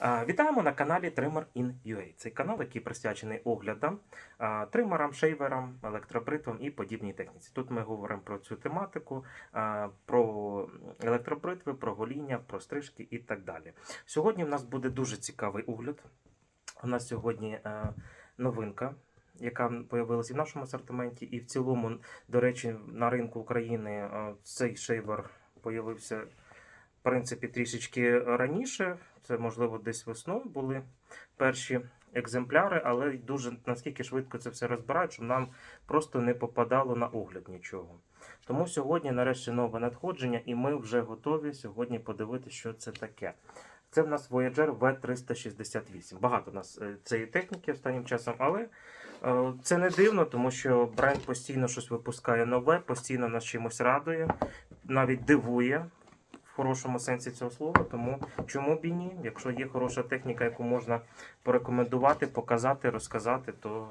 Вітаємо на каналі Trimmer in UA. Цей канал, який присвячений оглядам, тримерам, шейверам, електробритвам і подібній техніці. Тут ми говоримо про цю тематику, про електробритви, про гоління, про стрижки і так далі. Сьогодні в нас буде дуже цікавий огляд. У нас сьогодні новинка. Яка появилася в нашому асортименті, і в цілому, до речі, на ринку України цей шейвер появився в принципі трішечки раніше. Це можливо десь весною були перші екземпляри, але дуже наскільки швидко це все розбирають, щоб нам просто не попадало на огляд нічого. Тому сьогодні, нарешті, нове надходження, і ми вже готові сьогодні подивитися, що це таке. Це в нас Voyager V368. Багато в нас е, цієї техніки останнім часом, але е, це не дивно, тому що бренд постійно щось випускає нове, постійно нас чимось радує, навіть дивує хорошому сенсі цього слова. Тому чому б і ні? Якщо є хороша техніка, яку можна порекомендувати, показати, розказати, то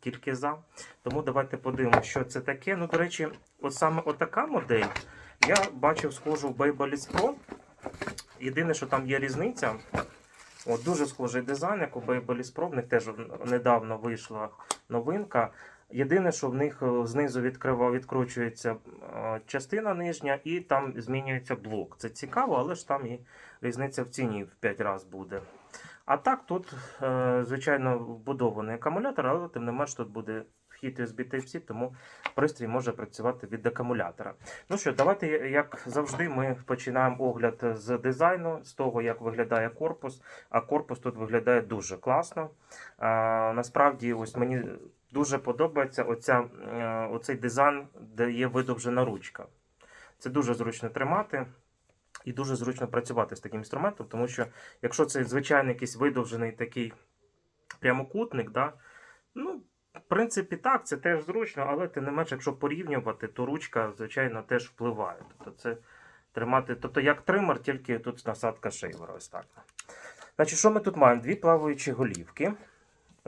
тільки за. Тому давайте подивимося, що це таке. Ну, до речі, от саме отака модель я бачив схожу в Babyliss Pro. Єдине, що там є різниця. От дуже схожий дизайн, як у Babyliss Pro. В них теж недавно вийшла новинка. Єдине, що в них е, знизу відкрива, відкручується е, частина нижня і там змінюється блок. Це цікаво, але ж там і різниця в ціні в 5 разів буде. А так, тут, е, звичайно, вбудований акумулятор, але тим не менш тут буде вхід USB Type-C, тому пристрій може працювати від акумулятора. Ну що, давайте, як завжди, ми починаємо огляд з дизайну, з того, як виглядає корпус. А корпус тут виглядає дуже класно. Насправді, ось мені дуже подобається оця, е, оцей дизайн, де є видовжена ручка. Це дуже зручно тримати. І дуже зручно працювати з таким інструментом, тому що якщо це звичайний якийсь видовжений такий прямокутник, да, ну, в принципі, так, це теж зручно, але тим не менше, якщо порівнювати, то ручка, звичайно, теж впливає. Тобто, це тримати, тобто як тример, тільки тут насадка шейвера. Ось так. Значить, що ми тут маємо? Дві плаваючі голівки.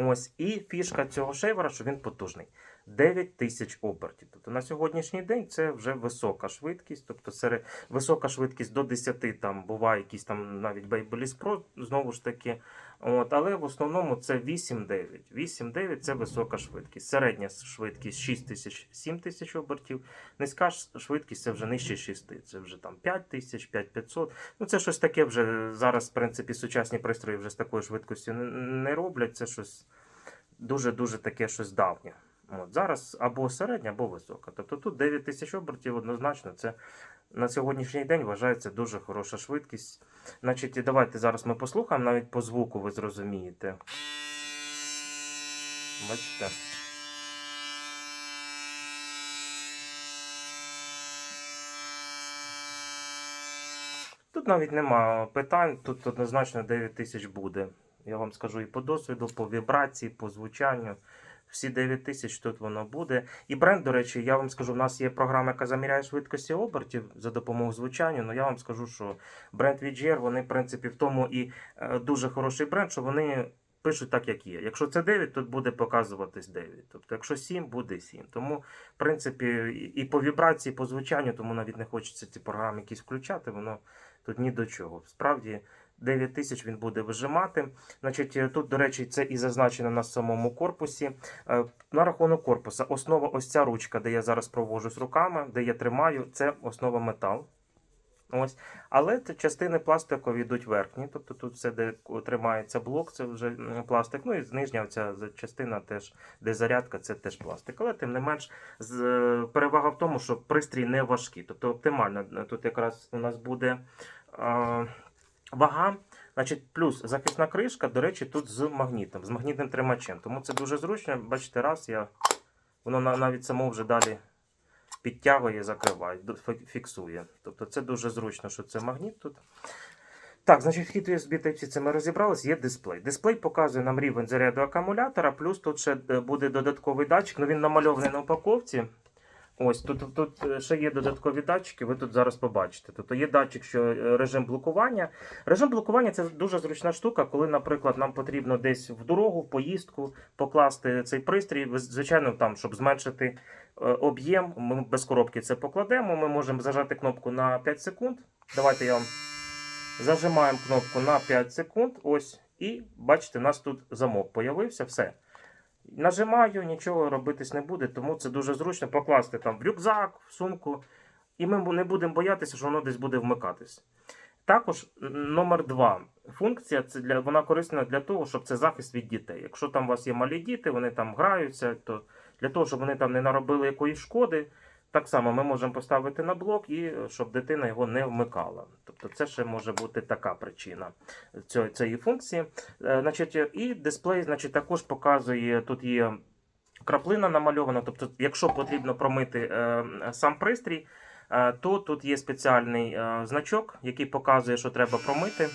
Ось, і фішка цього шейвера, що він потужний. 9 тисяч обертів. Тобто на сьогоднішній день це вже висока швидкість. Тобто серед висока швидкість до 10 там буває якісь там навіть Babyliss Pro, знову ж таки. От, але в основному це 8-9. 8-9 це висока швидкість. Середня швидкість 6 тисяч 7 тисяч обертів. Низька швидкість це вже нижче 6. Це вже там 5 тисяч, 5500. Ну це щось таке вже зараз, в принципі, сучасні пристрої вже з такою швидкістю не, роблять. Це щось дуже-дуже таке щось давнє. От, зараз або середня, або висока. Тобто тут 9 тисяч обертів однозначно це на сьогоднішній день вважається дуже хороша швидкість. Значить, давайте зараз ми послухаємо, навіть по звуку ви зрозумієте. Бачите? Тут навіть нема питань, тут однозначно 9 тисяч буде. Я вам скажу і по досвіду, по вібрації, по звучанню. Всі 9 тисяч тут воно буде. І бренд, до речі, я вам скажу, в нас є програма, яка заміряє швидкості обертів за допомогою звучання. Ну я вам скажу, що бренд VGR, вони, в принципі, в тому і е, дуже хороший бренд, що вони пишуть так, як є. Якщо це 9, тут буде показуватись 9. Тобто, якщо 7, буде 7. Тому, в принципі, і по вібрації, і по звучанню, тому навіть не хочеться ці програми якісь включати, воно тут ні до чого. Справді. 9 тисяч він буде вижимати. Значить, е, тут, до речі, це і зазначено на самому корпусі. Е, На рахунок корпуса, основа ось ця ручка, де я зараз провожусь руками, де я тримаю, це основа метал. Ось. Але частини пластикові йдуть верхні, тобто тут все, де тримається блок, це вже пластик. Ну і нижня ця частина теж, де зарядка, це теж пластик. Але тим не менш, е, перевага в тому, що пристрій не важкий. Тобто оптимально. Тут якраз у нас буде. Вага, значить, плюс захисна кришка, до речі, тут з магнітом, з магнітним тримачем. Тому це дуже зручно. Бачите, раз я воно навіть само вже далі підтягує, закриває, фіксує. Тобто це дуже зручно, що це магніт тут. Так, значить, вхід USB Type-C це ми розібралися, є дисплей. Дисплей показує нам рівень заряду акумулятора, плюс тут ще е, буде додатковий датчик, ну він намальований на упаковці. Ось тут, тут е, ще є додаткові датчики, ви тут зараз побачите. Тобто є датчик, що е, режим блокування. Режим блокування це дуже зручна штука, коли, наприклад, нам потрібно десь в дорогу, в поїздку покласти цей пристрій. Звичайно, там, щоб зменшити е, об'єм, ми без коробки це покладемо. Ми можемо зажати кнопку на 5 секунд. Давайте я вам Зажимаємо кнопку на 5 секунд. Ось. І бачите, у нас тут замок появився. Все. Нажимаю, нічого робитись не буде, тому це дуже зручно покласти там в рюкзак, в сумку, і ми не будемо боятися, що воно десь буде вмикатись. Також номер два. Функція це для вона корисна для того, щоб це захист від дітей. Якщо там у вас є малі діти, вони там граються, то для того, щоб вони там не наробили якоїсь шкоди, так само ми можемо поставити на блок і е, щоб дитина його не вмикала. Тобто це ще може бути така причина цієї функції. Е, Значить, і дисплей значить, також показує, тут є краплина намальована. Тобто, якщо потрібно промити е, сам пристрій, е, то тут є спеціальний е, значок, який показує, що треба промити.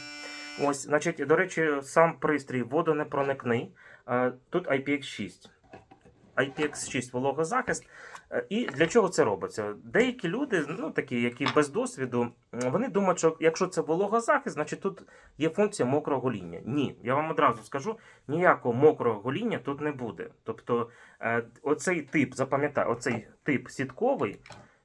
Ось, значить, до речі, сам пристрій водонепроникний. Е, Тут IPX6. IPX6 вологозахист. Е, І для чого це робиться? Деякі люди, ну такі, які без досвіду, вони думають, що якщо це вологозахист, значить тут є функція мокрого гоління. Ні, я вам одразу скажу, ніякого мокрого гоління тут не буде. Тобто, е, оцей тип, запам'ятай, оцей тип сітковий.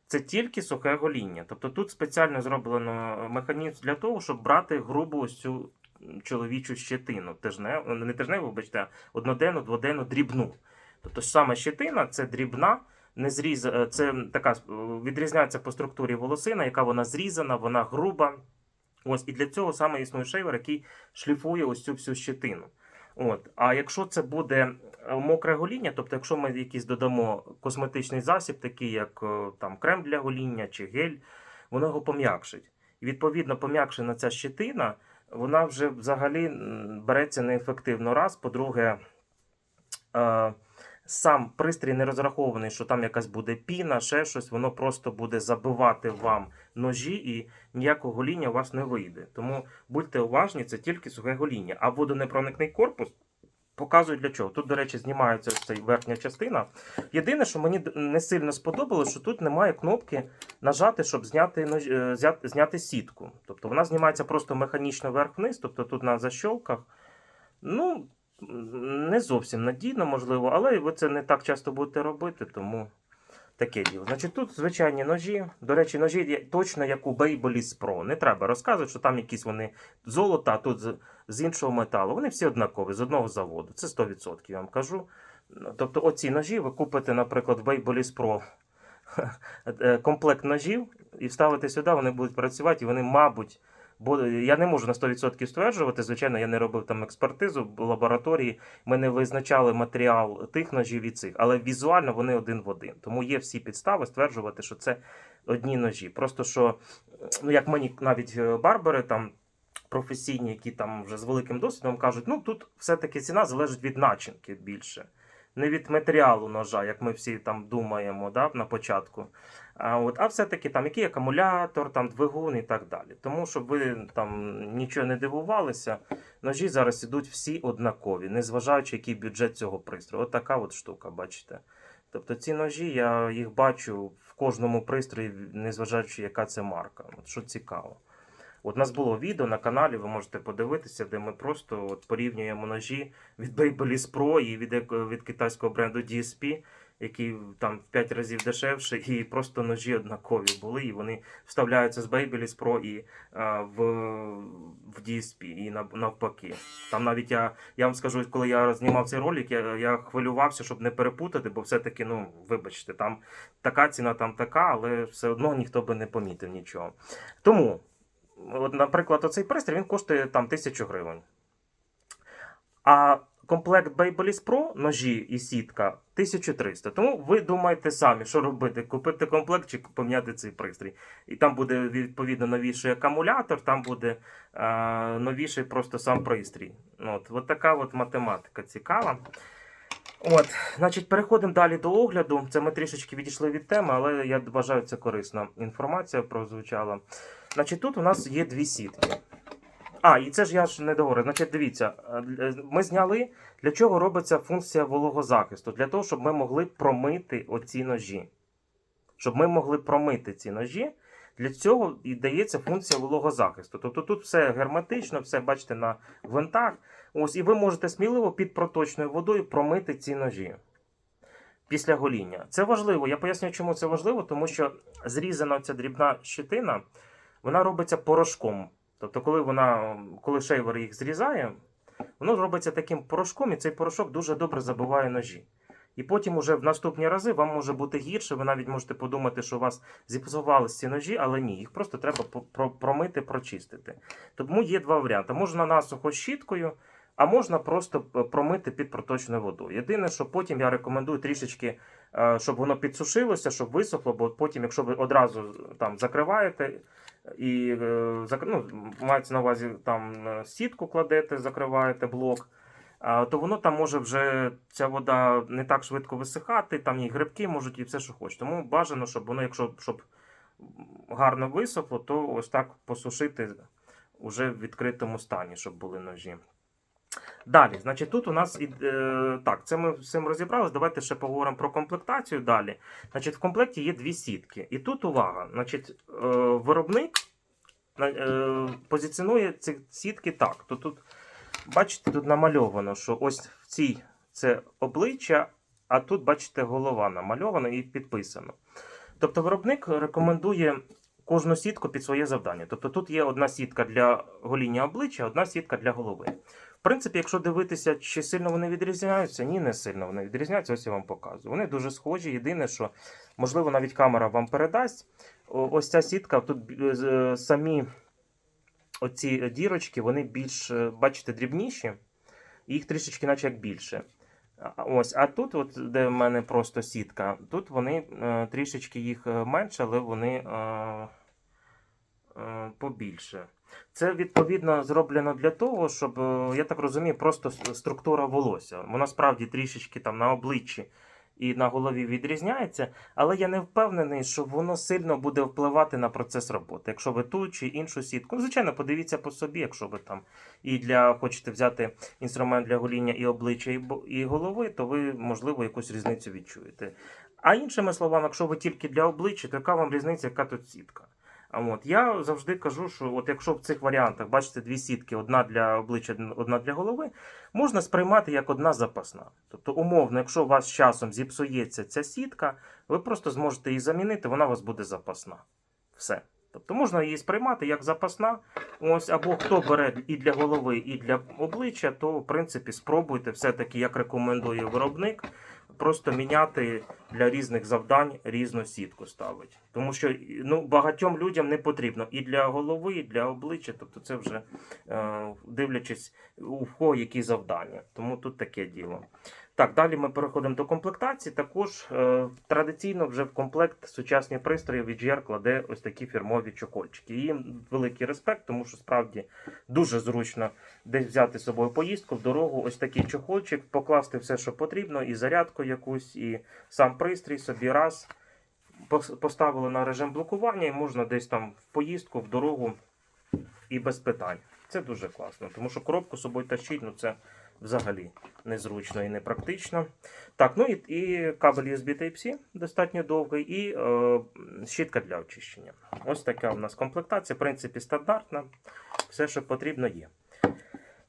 Це тільки сухе гоління. Тобто тут спеціально зроблено механізм для того, щоб брати грубу ось цю чоловічу щетину. Тижне, не тижневу, вибачте, одноденну, дводенну, дрібну. Тобто саме щетина це дрібна, не зріз... е, це така відрізняється по структурі волосина, яка вона зрізана, вона груба. Ось, і для цього саме існує шейвер, який шліфує ось цю всю щетину. От. А якщо це буде е, мокре гоління, тобто, якщо ми якийсь додамо косметичний засіб, такий як е, там крем для гоління чи гель, воно його пом'якшить. І відповідно пом'якшена ця щетина, вона вже взагалі береться неефективно. Раз, по-друге, сам пристрій не розрахований, що там якась буде піна, ще щось, воно просто буде забивати вам ножі і ніякого гоління у вас не вийде. Тому будьте уважні, це тільки сухе гоління. А водонепроникний корпус показує для чого. Тут, до речі, знімається ось ця верхня частина. Єдине, що мені не сильно сподобалось, що тут немає кнопки нажати, щоб зняти, нож- е, зняти сітку. Тобто вона знімається просто механічно вверх-вниз, тобто тут на защолках. Ну, не зовсім надійно, можливо, але ви це не так часто будете робити, тому таке діло. Значить, тут звичайні ножі. До речі, ножі точно як у Babyliss Pro. Не треба розказувати, що там якісь вони золота, а тут з, іншого металу. Вони всі однакові, з одного заводу. Це 100%, я вам кажу. Ну, Тобто, оці ножі ви купите, наприклад, в Babyliss Pro е, комплект ножів і вставите сюди, вони будуть працювати, і вони, мабуть, Бо я не можу на 100% стверджувати. Звичайно, я не робив там експертизу в лабораторії. Ми не визначали матеріал тих ножів і цих, але візуально вони один в один. Тому є всі підстави стверджувати, що це одні ножі. Просто що, ну як мені навіть е, барбери там. Професійні, які там вже з великим досвідом кажуть, ну тут все-таки ціна залежить від начинки більше, не від матеріалу ножа, як ми всі там думаємо да, на початку. От, а все-таки там який акумулятор, там двигун і так далі. Тому щоб ви там нічого не дивувалися, ножі зараз ідуть всі однакові, незважаючи, який бюджет цього пристрою. От така от штука, бачите. Тобто ці ножі я їх бачу в кожному пристрої, незважаючи, яка це марка. От, що цікаво. От у нас було відео на каналі, ви можете подивитися, де ми просто от порівнюємо ножі від Babyliss Pro і від, від китайського бренду DSP, який там в 5 разів дешевше, і просто ножі однакові були, і вони вставляються з Babyliss Pro і а, в, в DSP, і навпаки. Там навіть я, я вам скажу, коли я знімав цей ролик, я, я хвилювався, щоб не перепутати, бо все-таки, ну, вибачте, там така ціна, там така, але все одно ніхто би не помітив нічого. Тому. От, наприклад, оцей пристрій він коштує там 1000 гривень. А комплект Babyliss Pro ножі і сітка 1300. Тому ви думаєте самі, що робити: купити комплект чи поміняти цей пристрій. І там буде відповідно новіший акумулятор, там буде е, новіший просто сам пристрій. От, от така от математика цікава. От, значить, переходимо далі до огляду. Це ми трішечки відійшли від теми, але я вважаю, це корисна інформація прозвучала. Значить, тут у нас є дві сітки. А, і це ж я ж не договорив. Значить, дивіться, е, ми зняли, для чого робиться функція вологозахисту? Для того, щоб ми могли промити оці ножі. Щоб ми могли промити ці ножі, для цього і дається функція вологозахисту. Тобто тут все герметично, все бачите на гвинтах. Ось, і ви можете сміливо під проточною водою промити ці ножі після гоління. Це важливо. Я поясню, чому це важливо, тому що зрізана ця дрібна щетина, вона робиться порошком. Тобто, коли вона, коли шейвер їх зрізає, воно робиться таким порошком, і цей порошок дуже добре забиває ножі. І потім уже в наступні рази вам може бути гірше, ви навіть можете подумати, що у вас зіпсувалися ці ножі, але ні, їх просто треба промити, прочистити. Тому є два варіанти. Можна насухо щіткою, а можна просто промити під проточною водою. Єдине, що потім я рекомендую трішечки, е, щоб воно підсушилося, щоб висохло, бо потім, якщо ви одразу там закриваєте і е, ну, мається на увазі там е, сітку кладете, закриваєте блок. То воно там може вже ця вода не так швидко висихати, там і грибки можуть, і все, що хочуть. Тому бажано, щоб воно, якщо щоб гарно висохло, то ось так посушити уже в відкритому стані, щоб були ножі. Далі, значить, тут у нас е, так, це ми цим розібралися. Давайте ще поговоримо про комплектацію далі. Значить, в комплекті є дві сітки. І тут увага, значить, е, виробник е, позиціонує ці сітки так. То тут, бачите, тут намальовано, що ось в цій це обличчя, а тут, бачите, голова намальована і підписано. Тобто, виробник рекомендує кожну сітку під своє завдання. Тобто тут є одна сітка для гоління обличчя, одна сітка для голови. В принципі, якщо дивитися, чи сильно вони відрізняються, ні, не сильно вони відрізняються. Ось я вам показую. Вони дуже схожі. Єдине, що можливо навіть камера вам передасть. Ось ця сітка, тут е, е, самі оці дірочки, вони більш, е, бачите, дрібніші, їх трішечки, наче як більше. Ось, а тут, от, де в мене просто сітка, тут вони трішечки їх менше, але вони побільше. Це відповідно зроблено для того, щоб, е, я так розумію, просто структура волосся. Вона справді трішечки там на обличчі і на голові відрізняється, але я не впевнений, що воно сильно буде впливати на процес роботи. Якщо ви ту чи іншу сітку, ну, звичайно, подивіться по собі, якщо ви там і для хочете взяти інструмент для гоління і обличчя, і голови, то ви, можливо, якусь різницю відчуєте. А іншими словами, якщо ви тільки для обличчя, то яка вам різниця, яка тут сітка? От я завжди кажу, що от якщо в цих варіантах бачите дві сітки, одна для обличчя, одна для голови, можна сприймати як одна запасна. Тобто, умовно, якщо у вас з часом зіпсується ця сітка, ви просто зможете її замінити, вона у вас буде запасна. Все. Тобто можна її сприймати як запасна. Ось, або хто бере і для голови, і для обличчя, то в принципі спробуйте все-таки, як рекомендує виробник, просто міняти для різних завдань різну сітку ставить. Тому що ну, багатьом людям не потрібно і для голови, і для обличчя. Тобто це вже е, дивлячись у кого які завдання. Тому тут таке діло. Так, далі ми переходимо до комплектації. Також е, традиційно вже в комплект сучасні пристрої VGR кладе ось такі фірмові чохольчики. Їм великий респект, тому що справді дуже зручно десь взяти з собою поїздку в дорогу, ось такий чохольчик, покласти все, що потрібно, і зарядку якусь, і сам пристрій собі раз. Поставили на режим блокування, і можна десь там в поїздку, в дорогу і без питань. Це дуже класно, тому що коробку з собою тащить, ну це взагалі незручно і непрактично. Так, ну і, і кабель USB Type-C достатньо довгий, і е, щітка для очищення. Ось така у нас комплектація, в принципі, стандартна. Все, що потрібно, є.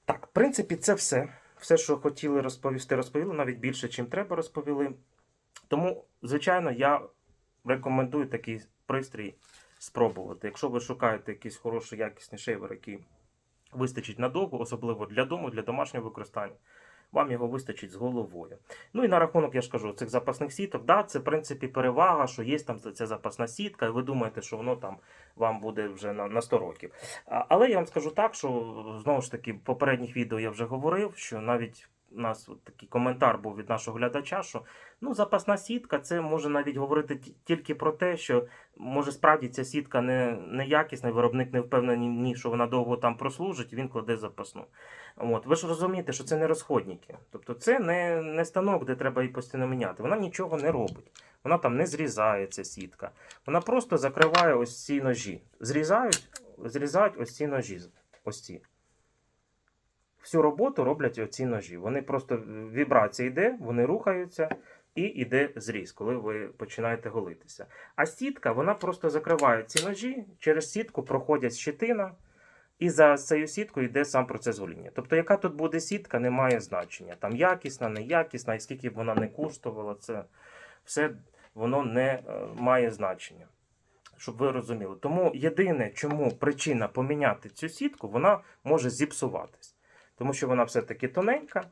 Так, в принципі, це все. Все, що хотіли розповісти, розповіли, навіть більше, чим треба, розповіли. Тому, звичайно, я рекомендую такий пристрій спробувати. Якщо ви шукаєте якийсь хороший якісний шейвер, який вистачить надовго, особливо для дому, для домашнього використання, вам його вистачить з головою. Ну і на рахунок, я ж кажу, цих запасних сіток, да, це в принципі перевага, що є там ця запасна сітка, і ви думаєте, що воно там вам буде вже на, на 100 років. А, але я вам скажу так, що знову ж таки, в попередніх відео я вже говорив, що навіть у нас от такий коментар був від нашого глядача, що ну, запасна сітка це може навіть говорити тільки про те, що може справді ця сітка не, якісна, виробник не впевнений, що вона довго там прослужить, він кладе запасну. От. Ви ж розумієте, що це не розходники. Тобто це не, не станок, де треба її постійно міняти. Вона нічого не робить. Вона там не зрізає ця сітка. Вона просто закриває ось ці ножі. Зрізають, зрізають ось ці ножі. Ось ці. Всю роботу роблять оці ножі. Вони просто вібрація йде, вони рухаються, і йде зріз, коли ви починаєте голитися. А сітка, вона просто закриває ці ножі, через сітку проходять щитина, і за цією сіткою йде сам процес гоління. Тобто, яка тут буде сітка, не має значення. Там якісна, неякісна, і скільки б вона не коштувала, це все воно не е, має значення. щоб ви розуміли. Тому єдине, чому причина поміняти цю сітку, вона може зіпсуватись. Тому що вона все-таки тоненька.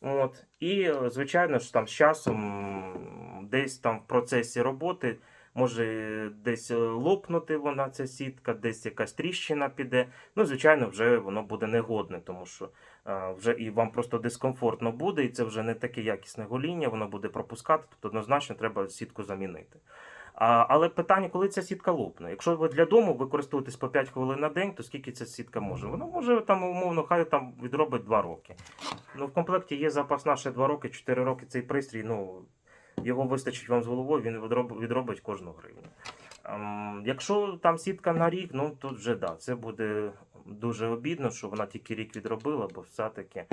От, і, звичайно ж, там з часом десь там в процесі роботи може десь е, лопнути вона, ця сітка, десь якась тріщина піде. Ну, звичайно, вже воно буде негодне, тому що е, вже і вам просто дискомфортно буде, і це вже не таке якісне гоління, воно буде пропускати, тобто однозначно треба сітку замінити. А, але питання, коли ця сітка лопне. Якщо ви для дому використовуєтесь по 5 хвилин на день, то скільки ця сітка може? Вона може там умовно, хай там відробить 2 роки. Ну, в комплекті є запасна ще 2 роки, 4 роки цей пристрій. Ну, його вистачить вам з головою, він відроб- відробить кожну гривню. Ем, якщо там сітка на рік, ну тут вже да, це буде дуже обідно, що вона тільки рік відробила, бо все-таки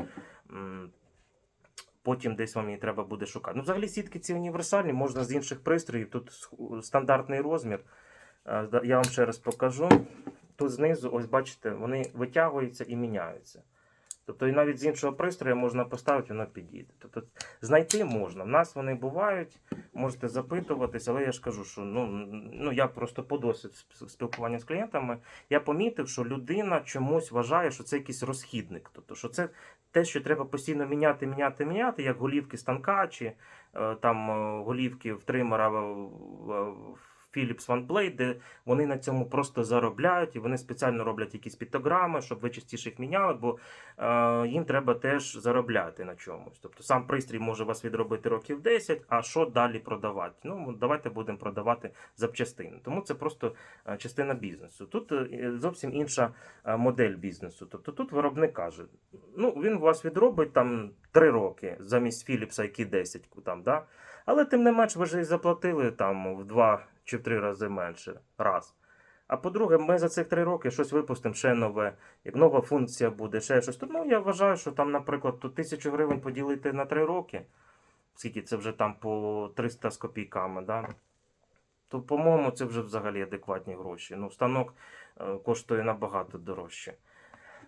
потім десь вам її треба буде шукати. Ну, взагалі сітки ці універсальні, можна з інших пристроїв. Тут стандартний розмір. Е, Я вам ще раз покажу. Тут знизу, ось бачите, вони витягуються і міняються. Тобто і навіть з іншого пристрою можна поставити, воно підійде. Тобто знайти можна. В нас вони бувають, можете запитуватись, але я ж кажу, що ну, ну я просто по досвід спілкування з клієнтами, я помітив, що людина чомусь вважає, що це якийсь розхідник. Тобто, що це те, що треба постійно міняти, міняти, міняти, як голівки станка чи е, там е, голівки в тримера в- Philips OneBlade, де вони на цьому просто заробляють і вони спеціально роблять якісь піктограми, щоб ви частіше їх міняли, бо е, їм треба теж заробляти на чомусь. Тобто сам пристрій може вас відробити років 10, а що далі продавати? Ну, давайте будемо продавати запчастини. Тому це просто е, частина бізнесу. Тут е, зовсім інша е, модель бізнесу. Тобто тут виробник каже, ну він вас відробить там 3 роки замість Philips IQ 10, там, да? але тим не менш ви ж і заплатили там в 2 чи в 3 рази менше раз. А по-друге, ми за цих три роки щось випустимо ще нове, як нова функція буде, ще щось. Тому я вважаю, що там, наприклад, тут тисячу гривень поділити на три роки, скільки це вже там по 300 з копійками, да? то, по-моєму, це вже взагалі адекватні гроші. Ну, станок е, коштує набагато дорожче.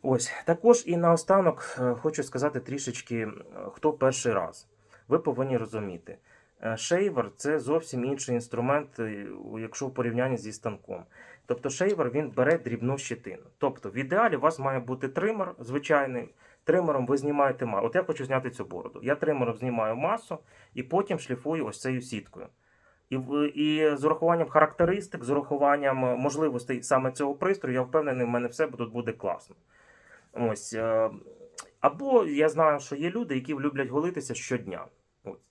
Ось, також і наостанок е, хочу сказати трішечки, е, хто перший раз. Ви повинні розуміти. Е, Шейвер це зовсім інший інструмент, е, якщо в порівнянні зі станком. Тобто шейвер він бере дрібну щетину. Тобто, в ідеалі у вас має бути тример звичайний. Тримером ви знімаєте масу. От я хочу зняти цю бороду. Я тримером знімаю масу і потім шліфую ось цією сіткою. І, і з урахуванням характеристик, з урахуванням е, можливостей саме цього пристрою, я впевнений, в мене все тут буде класно. Ось. Або я знаю, що є люди, які люблять голитися щодня.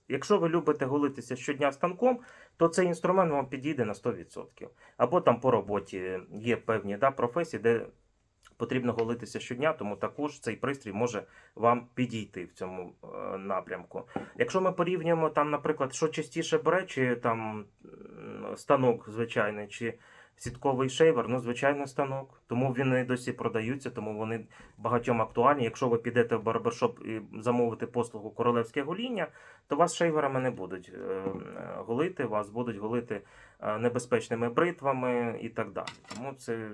Якщо ви любите голитися щодня станком, то цей інструмент вам підійде на 100%. Або там по роботі є певні да, професії, де потрібно голитися щодня, тому також цей пристрій може вам підійти в цьому е, напрямку. Якщо ми порівнюємо там, наприклад, що частіше бере, чи там станок звичайний, чи сітковий шейвер, ну звичайно станок. Тому вони досі продаються, тому вони багатьом актуальні. Якщо ви підете в барбершоп і замовите послугу королевське гоління, то вас шейверами не будуть е, е, голити, вас будуть голити е, небезпечними бритвами і так далі. Тому це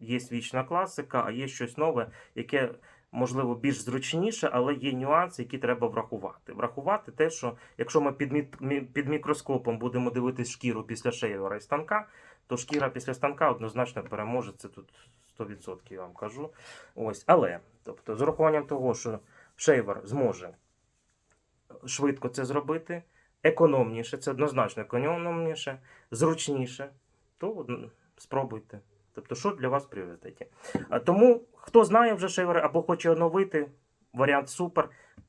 є вічна класика, а є щось нове, яке можливо більш зручніше, але є нюанси, які треба врахувати. Врахувати те, що якщо ми під, мі- мі- під мікроскопом будемо дивитись шкіру після шейвера і станка, то шкіра після станка однозначно переможе. Це тут 100% я вам кажу. Ось, але тобто, з урахуванням того, що шейвер зможе швидко це зробити, економніше, це однозначно економніше, зручніше, то спробуйте. Тобто, що для вас в пріоритеті. Тому, хто знає вже шейвери або хоче оновити, варіант супер.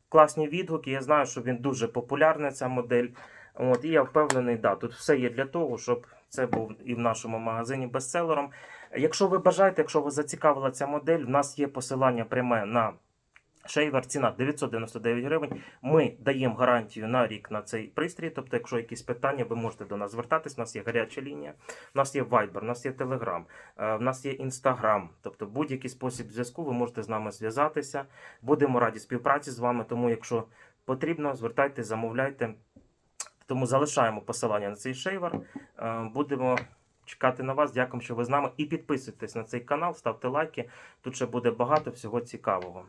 Класні відгуки. Я знаю, що він дуже популярна, ця модель. От, і я впевнений, да, тут все є для того, щоб це був і в нашому магазині бестселером. Якщо ви бажаєте, якщо вас зацікавила ця модель, в нас є посилання пряме на шейвер, ціна 999 гривень. Ми даємо гарантію на рік на цей пристрій. Тобто, якщо якісь питання, ви можете до нас звертатись. У нас є гаряча лінія, у нас є Viber, у нас є Telegram, е, в нас є Instagram. Тобто, будь-який спосіб зв'язку ви можете з нами зв'язатися. Будемо раді співпраці з вами. Тому, якщо потрібно, звертайтеся, замовляйте. Тому залишаємо посилання на цей шейвер. Е, Будемо чекати на вас. Дякую, що ви з нами. І підписуйтесь на цей канал, ставте лайки. Тут ще буде багато всього цікавого.